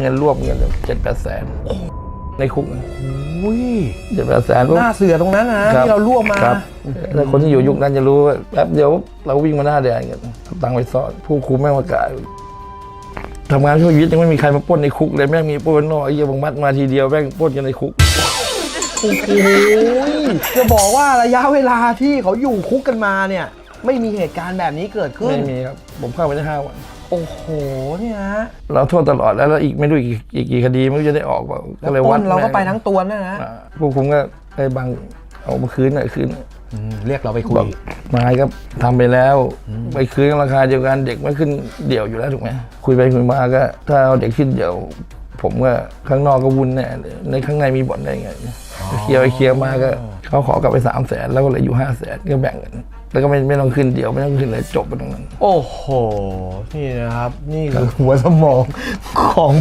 เงินรวบเงินเจ็ดแปดแสนในคุกอุ้ยเจ็ดแปดแสนหน้าเสือตรงนั้นนะที่เราลวกมาครับแล้วคนที่อยู่ยุคนั้นจะรู้ว่าแป๊บเดียวเราวิ่งมาหน้าแดงกันเอาตังค์ไปซ่อนผู้คุมแม่งมากายทำงานช่วยชีวิตยังไม่มีใครมาปล้นในคุกเลยแม่งมีปล้นนอกไอ้เหี้ยบางมัดมาทีเดียวแม่งปล้นกันในคุกโอ้โหจะบอกว่าระยะเวลาที่เขาอยู่คุกกันมาเนี่ย ไม่มีเหตุการณ์แบบนี้เกิดขึ้นไม่มีครับผมเข้าไปได้ห้าวัน โอ้โหเนี่ยฮะเราโทษตลอดแล้วแล้วอีกไม่รู้อีกอีกกี่คดีไม่รู้จะได้ออกเปล่าก็เลยปวัล้ดนเราก็แม่ไปทั้งตัวนะนะ อ่าผู้คุมก็ไอ้บางเอามาคืนหน่อยคืน อืมเรียกเราไปคุบอยกนายก็ทำไปแล้วไปคืนกันราคาเดียวกันเด็กไม่ขึ้นเดี่ยวอยู่แล้วถูกไหมคุยไปคุยมาก็ถ้าเอาเด็กขึ้นเดี่ยว ผมก็ข้างนอกก็วุ่นแน่เลยในข้างในมีบ่อนได้ไงเคลียร์ไปเคลียร์มาก็ เขาขอกลับไปสามแสนแล้วก็เหลืออยู่ห้าแสนก็แบ่งกัน แล้วก็ไม่ไม่ต้องขึ้นเดี่ยวไม่ต้องขึ้นเลยจบไปตรงนั้น โอ้โห นี่นะครับ นี่คือหัวสมองของ